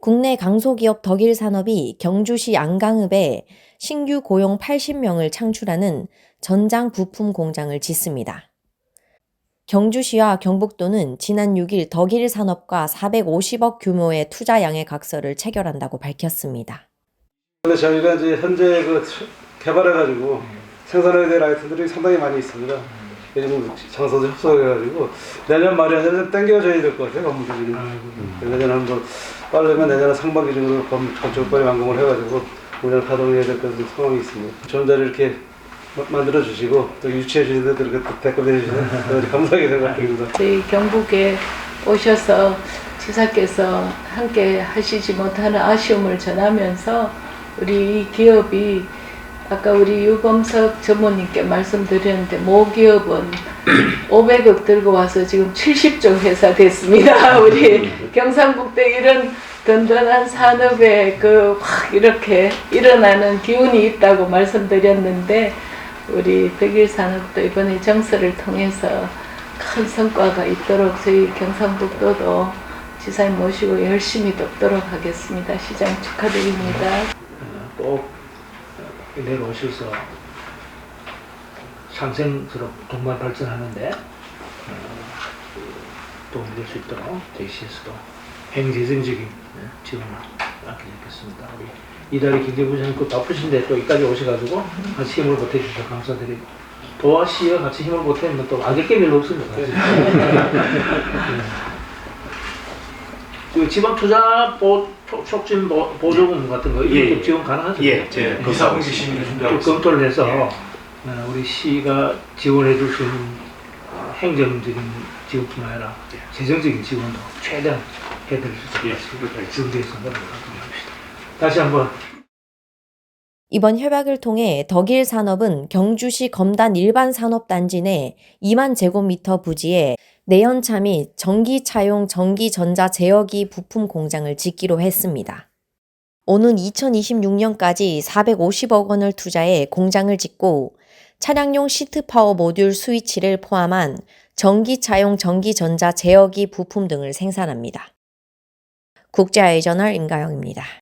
국내 강소기업 덕일산업이 경주시 안강읍에 신규 고용 80명을 창출하는 전장 부품 공장을 짓습니다. 경주시와 경북도는 지난 6일 덕일산업과 450억 규모의 투자 양해 각서를 체결한다고 밝혔습니다. 근데 저희가 이제 현재 그 개발해가지고 생산해야 될 아이템들이 상당히 많이 있습니다. 요즘 장소도 협소해가지고 내년 말에 내년 땡겨줘야 될 것 같아요 건물들이. 내년 한번 빠르면 내년 상반기 정도 건- 건축 빨리 완공을 해가지고 운영 가동해야 될 그런 상황이 있습니다. 좋은 자리 이렇게 마- 만들어 주시고 또 유치해 주시는 데도 이렇게 또 댓글 내주시는 아주 감사하게 생각합니다. 저희 경북에 오셔서 지사께서 함께 하시지 못하는 아쉬움을 전하면서 우리 이 기업이 아까 우리 유범석 전무님께 말씀드렸는데 모기업은 500억 들고 와서 지금 70조 회사 됐습니다. 우리 경상북도에 이런 든든한 산업에 그 확 이렇게 일어나는 기운이 있다고 말씀드렸는데 우리 백일 산업도 이번에 정서를 통해서 큰 성과가 있도록 저희 경상북도도 지사님 모시고 열심히 돕도록 하겠습니다. 시장 축하드립니다. 꼭 내려오셔서 상생스럽 동반 발전하는데 어, 도움이 될 수 있도록 저희시에서도 행재정적인 예, 지원을 아끼겠습니다. 우리 이달의 경제부장님 그 바쁘신데 또 여기까지 오셔가지고 같이 힘을 보태주셔서 감사드리고 도와시와 같이 힘을 보태면 또 안될 게 별로 없습니다. 그 지방 투자 보, 촉- 촉진 보, 보조금 같은 거 이런 예, 좀 예. 지원 가능하죠? 예, 제 검사하고 있습니다. 좀 검토를 해서 어, 우리 시가 지원해 줄 수 있는 어, 행정적인 지원뿐만 아니라 재정적인 지원도 최대한 해드릴 수 예, 있도록 준비해서 노력합시다. 다시 한번 이번 협약을 통해 덕일 산업은 경주시 검단 일반 산업단지 내 2만 제곱미터 부지에 내연차 및 전기차용 전기전자 제어기 부품 공장을 짓기로 했습니다. 오는 2026년까지 450억 원을 투자해 공장을 짓고 차량용 시트 파워 모듈 스위치를 포함한 전기차용 전기전자 제어기 부품 등을 생산합니다. 국제아이저널 임가영입니다.